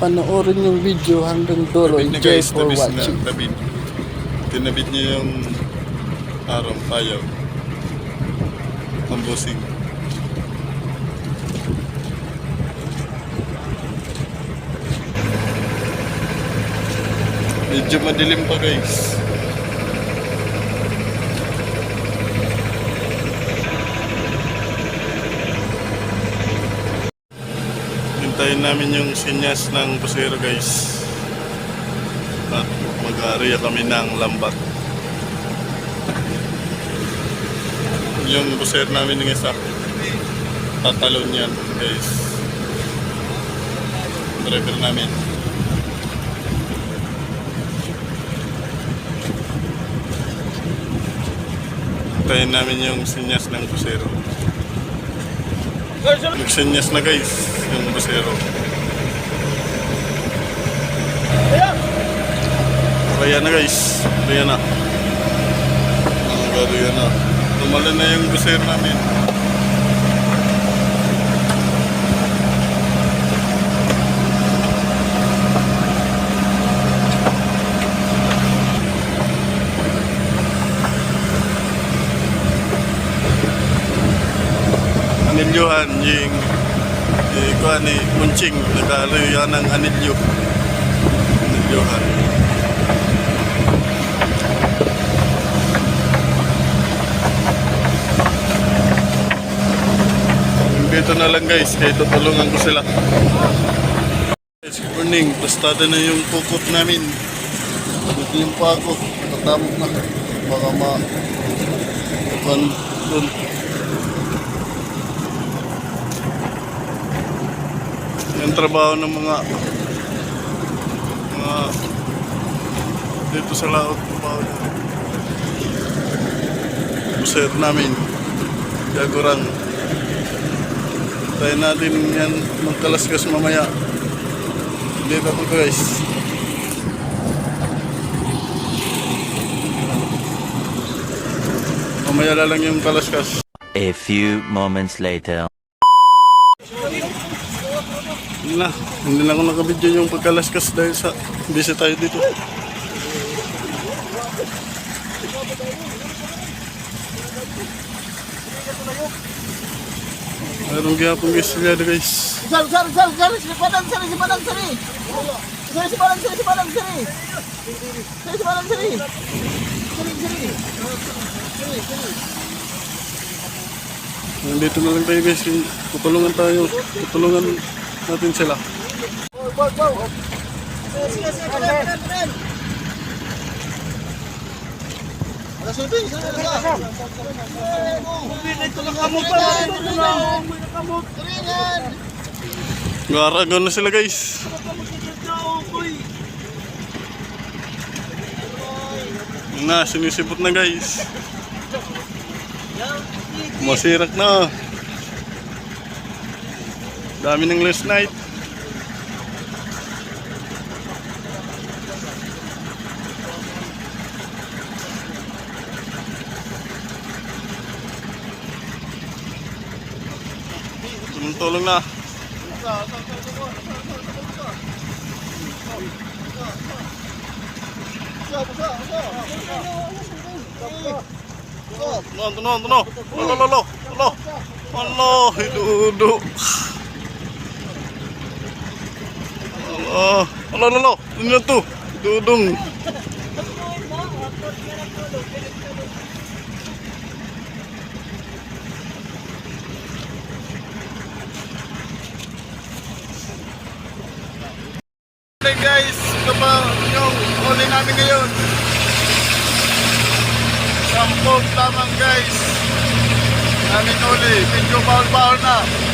panoorin yung video hanggang dulo. Tabid na Enjoy guys, for tabis na. watching. Tabid. Tinabid niya yung arong payaw. Ang busing. Medyo madilim pa guys. Hintayin namin yung sinyas ng busero guys. At mag-area kami ng lambat. Yung busero namin ng isa. Tatalon yan guys. Driver namin. Hintayin namin yung sinyas ng busero. Nagsinyas na guys, yung busero. Kaya na guys, kaya na. Ang kaya na. Tumala na yung busero namin. Anilyuhan, yung yung kuha ni Munching, nag-aaluyan ng anilyo. Anilyuhan. Dito na lang guys, kaya tutulungan ko sila. Guys, good morning. Pastada na yung kukot namin. Dito yung pako. Tatamok na. Baka ma... Pan... Yung trabaho ng mga... Mga... Dito sa laot. Trabaho. Buset namin. Gagurang. Tayo natin yan magkalaskas mamaya. Dito po guys. Mamaya lang yung kalaskas. A few moments later. Hindi na, hindi na ako nakabidyo yung pagkalaskas dahil sa busy tayo dito. Meron gihapon guys sila guys. Sir, sir, sir, sir, si Padang Sari, si Padang Sari. Sir, si Padang Sari, si Padang Sari. Sir, si Padang Sari. Sari, Sari. Sari, Sari. Nandito na lang tayo guys. Tutulungan tayo. Tutulungan natin sila. Garagon na sila guys. Na, sinisipot na guys. Masirak na. Dami ng last night. Tulong-tulong na. Tuno, tuno, tuno. Lolo, lolo, lolo. Allah, hidudu. Allah, lolo, lolo. Ini tuh, dudung. Hey guys, ito pa yung huli namin ngayon. Sampung lamang guys. Namin huli. Medyo bawal-bawal na.